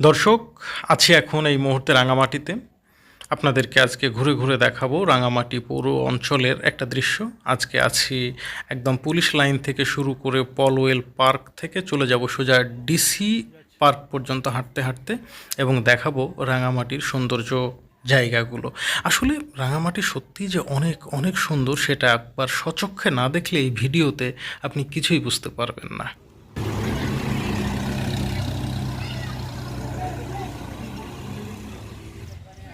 দর্শক আছি এখন এই মুহূর্তে রাঙামাটিতে। আপনাদেরকে আজকে ঘুরে ঘুরে দেখাবো রাঙামাটি পৌর অঞ্চলের একটা দৃশ্য। আজকে আছি একদম পুলিশ লাইন থেকে শুরু করে পলওয়েল পার্ক থেকে চলে যাব সোজা ডিসি পার্ক পর্যন্ত হাঁটতে হাঁটতে এবং দেখাবো রাঙামাটির সৌন্দর্য জায়গাগুলো। আসলে রাঙামাটি সত্যি যে অনেক অনেক সুন্দর সেটা একবার সচক্ষে না দেখলে এই ভিডিওতে আপনি কিছুই বুঝতে পারবেন না।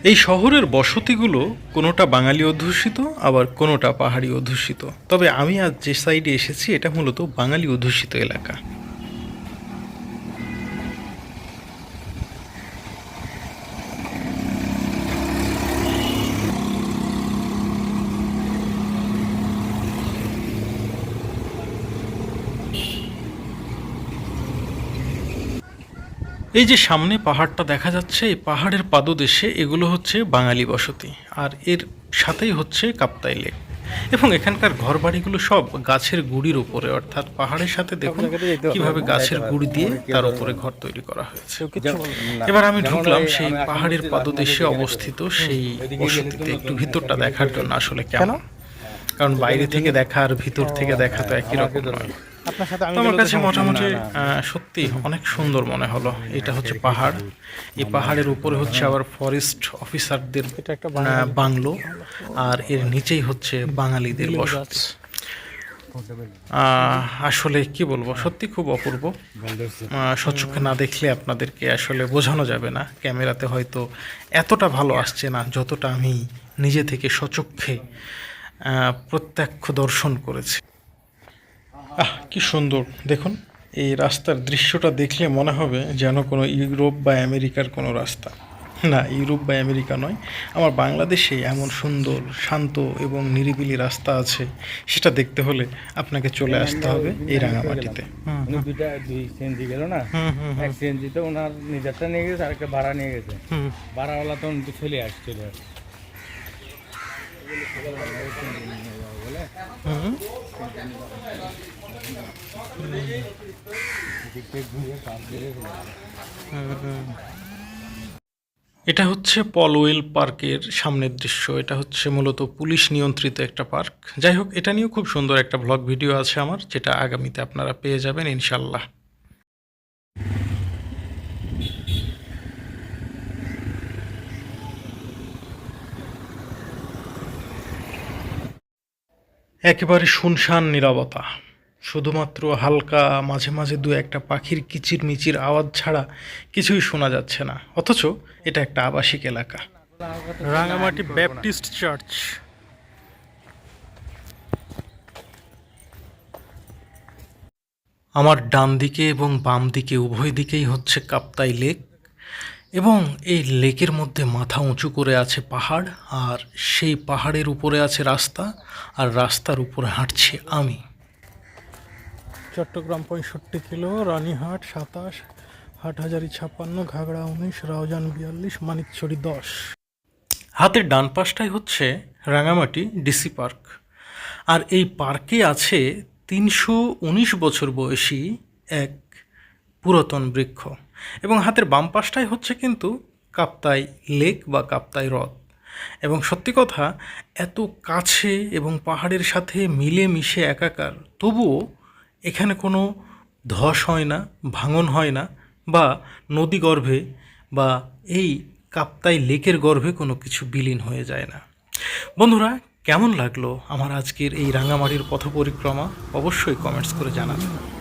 এই শহরের বসতিগুলো কোনোটা বাঙালি অধ্যুষিত, আবার কোনোটা পাহাড়ি অধ্যুষিত। তবে আমি আজ যে সাইডে এসেছি, এটা মূলত বাঙালি অধ্যুষিত এলাকা। এই যে সামনে পাহাড়টা দেখা যাচ্ছে এই পাহাড়ের পাদদেশে এগুলো হচ্ছে বাঙালি বসতি আর এর সাথেই হচ্ছে কাপ্তাই লেক। এবং এখানকার ঘর বাড়িগুলো সব গাছের গুড়ির উপরে অর্থাৎ পাহাড়ের সাথে দেখুন কীভাবে গাছের গুড়ি দিয়ে তার উপরে ঘর তৈরি করা হয়েছে। এবার আমি ঢুকলাম সেই পাহাড়ের পাদদেশে অবস্থিত সেই বসতিতে একটু ভিতরটা দেখার জন্য আসলে কেন কারণ বাইরে থেকে দেখা আর ভিতর থেকে দেখা তো একই রকম নয়। আপনার সাথে আমার কাছে মোটামুটি সত্যি অনেক সুন্দর মনে হলো। এটা হচ্ছে পাহাড়। এই পাহাড়ের উপরে হচ্ছে আবার ফরেস্ট অফিসারদের এটা একটা বাংলো। আর এর নিচেই হচ্ছে বাঙালিদের বসতি। আসলে কি বলব সত্যি খুব অপূর্ব। সচক্ষে না দেখলে আপনাদেরকে আসলে বোঝানো যাবে না। ক্যামেরাতে হয়তো এতটা ভালো আসছে না যতটা আমি নিজে থেকে সচক্ষে আহ, প্রত্যক্ষ দর্শন করেছি। আহ কি সুন্দর। দেখুন এই রাস্তার দৃশ্যটা দেখলে মনে হবে যেন কোনো ইউরোপ বা আমেরিকার কোনো রাস্তা। না ইউরোপ বা আমেরিকা নয় আমার বাংলাদেশে এমন সুন্দর শান্ত এবং নিরিবিলি রাস্তা আছে সেটা দেখতে হলে আপনাকে চলে আসতে হবে এই রাঙামাটিতে। উনি দুইটা দুই সিএনজি গেল না? এক সিএনজি তো ওনার নিজেরটা নিয়ে গেছে আর একটা ভাড়া নিয়ে গেছে। ভাড়াওয়ালা চলে আসছে চলে আসছে এটা হচ্ছে পলওয়েল পার্কের সামনের দৃশ্য। এটা হচ্ছে মূলত পুলিশ নিয়ন্ত্রিত একটা পার্ক। যাই হোক, এটা নিয়েও খুব সুন্দর একটা ব্লগ ভিডিও আছে আমার, যেটা আগামীতে আপনারা পেয়ে যাবেন, ইনশাল্লাহ। একেবারে শুনশান নিরবতা। শুধুমাত্র হালকা, মাঝে মাঝে দু একটা পাখির কিচির মিচির আওয়াজ ছাড়া কিছুই শোনা যাচ্ছে না। অথচ এটা একটা আবাসিক এলাকা। Rangamati Baptist church. আমার ডান দিকে এবং বাম দিকে উভয় দিকেই হচ্ছে কাপ্তাই লেক। এবং এই লেকের মধ্যে মাথা উঁচু করে আছে পাহাড়, আর সেই পাহাড়ের উপরে আছে রাস্তা, আর রাস্তার উপরে হাঁটছি আমি। চট্টগ্রাম পঁয়ষট্টি কিলো, রানীহাট সাতাশ, হাটহাজারি ছাপ্পান্ন, ঘাগড়া উনিশ, রাউজান বিয়াল্লিশ, মানিকছড়ি দশ। হাতের ডান পাশটাই হচ্ছে রাঙামাটি ডিসি পার্ক। আর এই পার্কে আছে তিনশো উনিশ বছর বয়সী এক পুরাতন বৃক্ষ। এবং হাতের বাম পাশটাই হচ্ছে কিন্তু কাপ্তাই লেক বা কাপ্তাই হ্রদ। এবং সত্যি কথা, এত কাছে এবং পাহাড়ের সাথে মিলে মিশে একাকার, তবুও এখানে কোনো ধস হয় না, ভাঙন হয় না বা নদী গর্ভে বা এই কাপ্তাই লেকের গর্ভে কোনো কিছু বিলীন হয়ে যায় না। বন্ধুরা, কেমন লাগল আমার আজকের এই রাঙামাটির পথ পরিক্রমা অবশ্যই কমেন্টস করে জানাবেন।